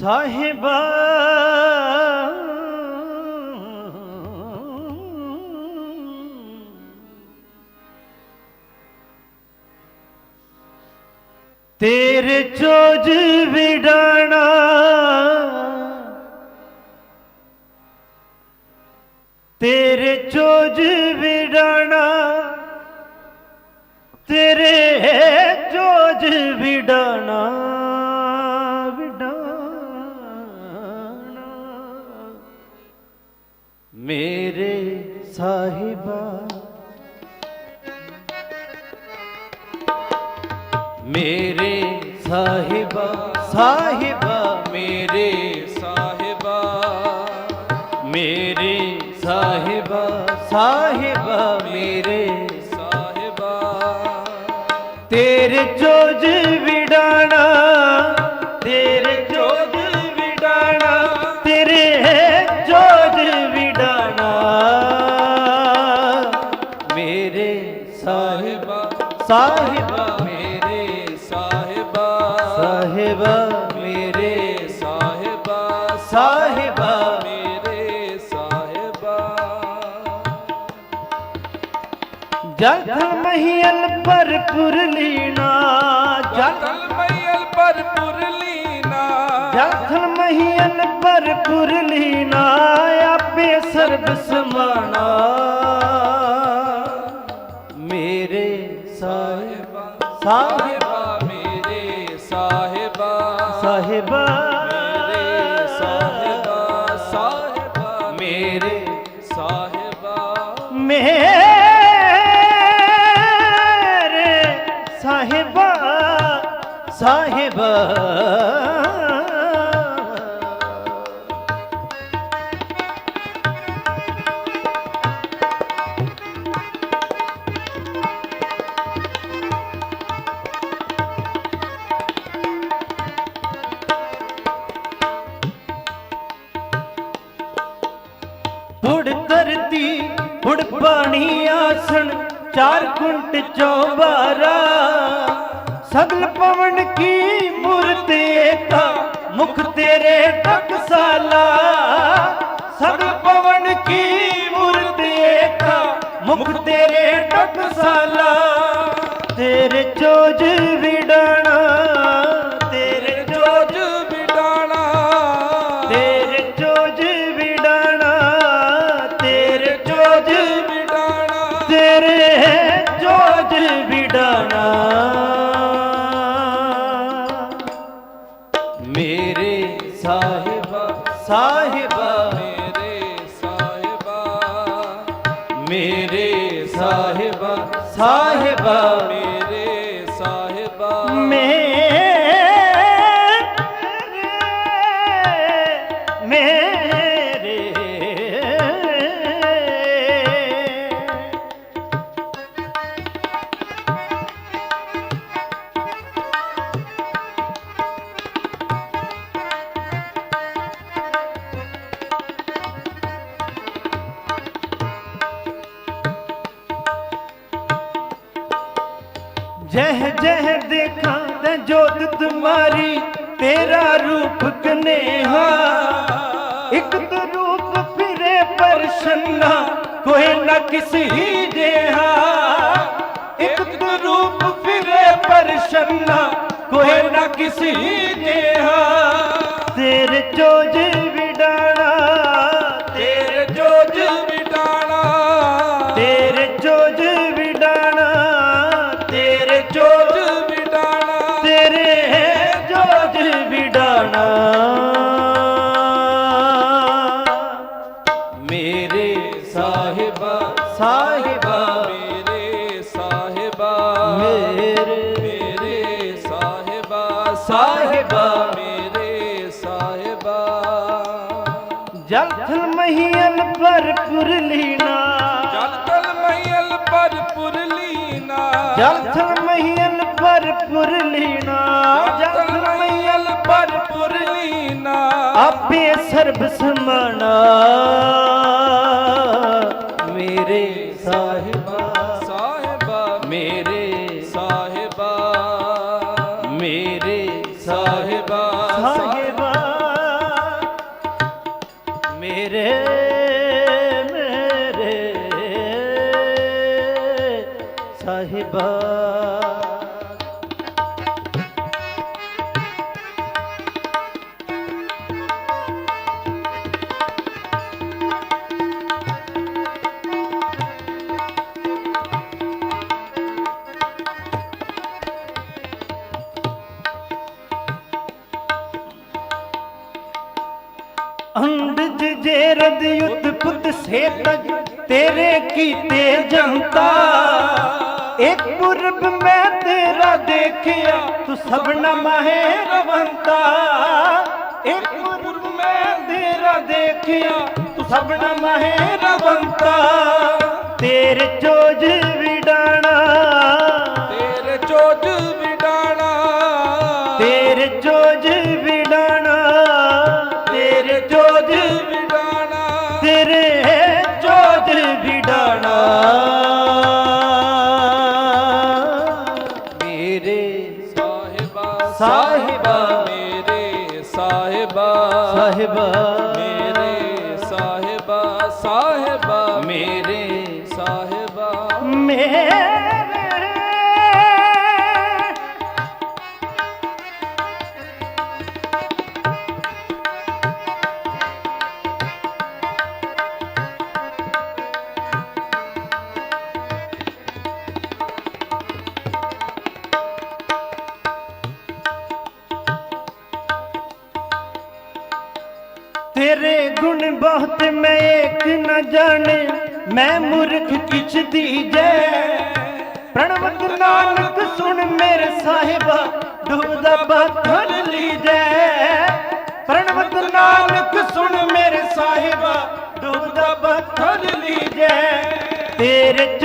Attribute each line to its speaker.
Speaker 1: ਸਾਹਿਬਾ ਤੇਰੇ ਚੋਜ ਸਾਹਿਬਾ। ਮੇਰੇ ਸਾਹਿਬਾ। ਸਾਹਿਬਾ।
Speaker 2: ਮੇਰੇ ਸਾਹਿਬਾ।
Speaker 1: ਮੇਰੇ ਸਾਹਿਬਾ। ਸਾਹਿਬਾ। ਮੇਰੇ
Speaker 2: ਸਾਹਿਬਾ।
Speaker 1: ਤੇਰੇ ਚੋਜ ਸਾਹਿਬਾ।
Speaker 2: ਮੇਰੇ ਸਾਹਿਬਾ।
Speaker 1: ਜਲ ਮਹੀਲ ਪਰ ਪੁਰਲੀਣਾ ਜਲ
Speaker 2: ਤਲ ਮਈਲ ਪਰ ਪੁਰਲੀਨਾ
Speaker 1: ਜਲ ਮਹੀਲ ਪਰ ਪੁਰਲੀਣਾ ਆਪੇ ਸਰਬ ਸਮਾਣਾ। ਮੇਰੇ ਸਾਹਿਬਾ। ਸਾਹਿਬਾ
Speaker 2: ਮੇਰੇ ਸਾਹਿਬਾ।
Speaker 1: ਸਾਹਿਬਾ।
Speaker 2: ਮੇਰੇ ਸਾਹਿਬਾ ਸਾਹਿਬਾ।
Speaker 1: ਬੁੜ ਧਰਤੀ ਬੁੜ ਪਾਣੀ ਆਸਣ ਚਾਰ ਕੁੰਟ ਚੌਬਾਰਾ ਸਗਲ ਪਵਨ ਕੀ ਮੂਰਤ ਏਕਾ ਮੁਖ ਤੇਰੇ ਟਕਸਾਲਾ ਮੇਰੇ ਸਾਹਿਬਾ ਸਾਹਿਬਾ ਜਹ ਜਹ ਦੇਖਾਂ ਤੇ ਜੋਤ ਤੁਮਾਰੀ, ਤੇਰਾ ਰੂਪ ਕਨੇਹਾ ਇੱਕ ਤੋ ਰੂਪ ਫਿਰੇ ਪਰਸ਼ਨਾ ਕੋਈ ਨਾ ਕਿਸੀ ਜਿਹਾ ਇੱਕ ਤੋ ਰੂਪ ਫਿਰੇ ਪਰਸ਼ਨਾ ਕੋਈ ਨਾ ਕਿਸੀ ਜਿਹਾ ਤੇਰੇ ਚੋਜ ਸਾਹਿਬਾ।
Speaker 2: ਮੇਰੇ ਸਾਹਿਬਾ।
Speaker 1: ਮੇਰੇ
Speaker 2: ਮੇਰੇ ਸਾਹਿਬਾ।
Speaker 1: ਸਾਹਿਬਾ।
Speaker 2: ਮੇਰੇ ਸਾਹਿਬਾ।
Speaker 1: ਜਲ ਥਲ ਮਹੀਲ ਪਰ ਪੁਰਲੀਨਾ
Speaker 2: ਜਲ ਤਲ ਮਈਲ ਪਰ ਪੁਰਲੀਨਾ
Speaker 1: ਜਲ ਥਲ ਮਹੀਲ ਪਰ ਪੁਰਲੀਨਾ
Speaker 2: ਜਲ ਤਲ ਮਈਲ ਪਰ ਪੁਰਲੀਨਾ
Speaker 1: ਆਪੇ ਸਰਬ ਮੇਰੇ ਸਾਹਿਬਾ
Speaker 2: ਸਾਹਿਬਾ
Speaker 1: ਮੇਰੇ
Speaker 2: ਸਾਹਿਬਾ
Speaker 1: ਮੇਰੇ
Speaker 2: ਸਾਹਿਬਾ
Speaker 1: ਸਾਹਿਬਾ ਮੇਰੇ ਮੇਰੇ ਸਾਹਿਬਾ। ਜੇਰਦ ਯੁੱਧ ਪੁੱਤ ਤੇਰੇ ਕੀਤੇ ਜਨਤਾ। ਇੱਕ ਪੁਰਬ ਮੈਂ ਤੇਰਾ ਦੇਖਿਆ, ਤੂੰ ਸਭਨਾ ਮਾਹੇ ਰਵੰਤਾ। ਇੱਕ ਪੁਰਬ ਮੈਂ ਤੇਰਾ ਦੇਖਿਆ, ਤੂੰ ਸਭਨਾ ਮਾਹੇ ਰਵੰਤਾ। ਤੇਰੇ ਚੋਜ ਵਿਡਾਣਾ
Speaker 2: ਸਾਹਿਬਾ ਮੇਰੇ ਸਾਹਿਬਾ
Speaker 1: ਸਾਹਿਬਾ।
Speaker 2: ਮੇਰੇ ਸਾਹਿਬਾ ਸਾਹਿਬਾ।
Speaker 1: ਮੇਰੇ
Speaker 2: ਸਾਹਿਬਾ।
Speaker 1: ਮੇਰੇ ਤੇਰੇ ਗੁਣ ਬਹੁਤ ਮੈਂ ਇੱਕ न ਜਾਣੇ। ਮੈਂ ਮੂਰਖ ਕਿਛ ਦੀਜੈ ਪ੍ਰਣਵਤ ਨਾਨਕ ਸੁਣ ਮੇਰੇ ਸਾਹਿਬਾ ਡੁੱਬਦਾ ਪੱਥਰ ਲੀਜੈ ਪ੍ਰਣਵਤ ਨਾਨਕ ਸੁਣ ਮੇਰੇ ਸਾਹਿਬਾ ਡੁੱਬਦਾ ਪੱਥਰ ਲੀਜੈ ਤੇਰੇ